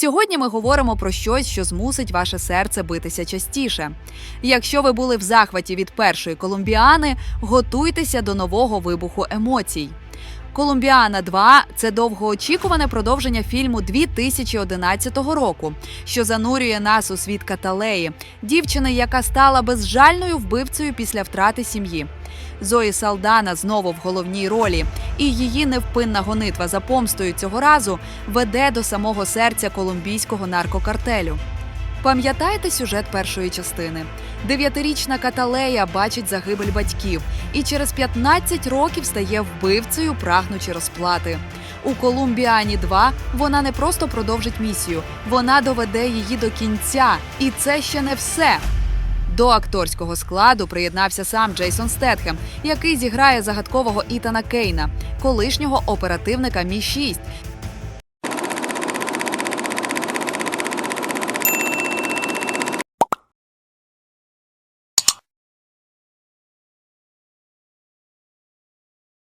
Сьогодні ми говоримо про щось, що змусить ваше серце битися частіше. Якщо ви були в захваті від першої колумбіани, готуйтеся до нового вибуху емоцій. Колумбіана 2 – це довгоочікуване продовження фільму 2011 року, що занурює нас у світ Каталеї, дівчини, яка стала безжальною вбивцею після втрати сім'ї. Зої Салдана знову в головній ролі, і її невпинна гонитва за помстою цього разу веде до самого серця колумбійського наркокартелю. Пам'ятаєте сюжет першої частини? Дев'ятирічна Каталея бачить загибель батьків і через 15 років стає вбивцею, прагнучи розплати. У Колумбіані 2 вона не просто продовжить місію, вона доведе її до кінця. І це ще не все. До акторського складу приєднався сам Джейсон Стетхем, який зіграє загадкового Ітана Кейна, колишнього оперативника Мі 6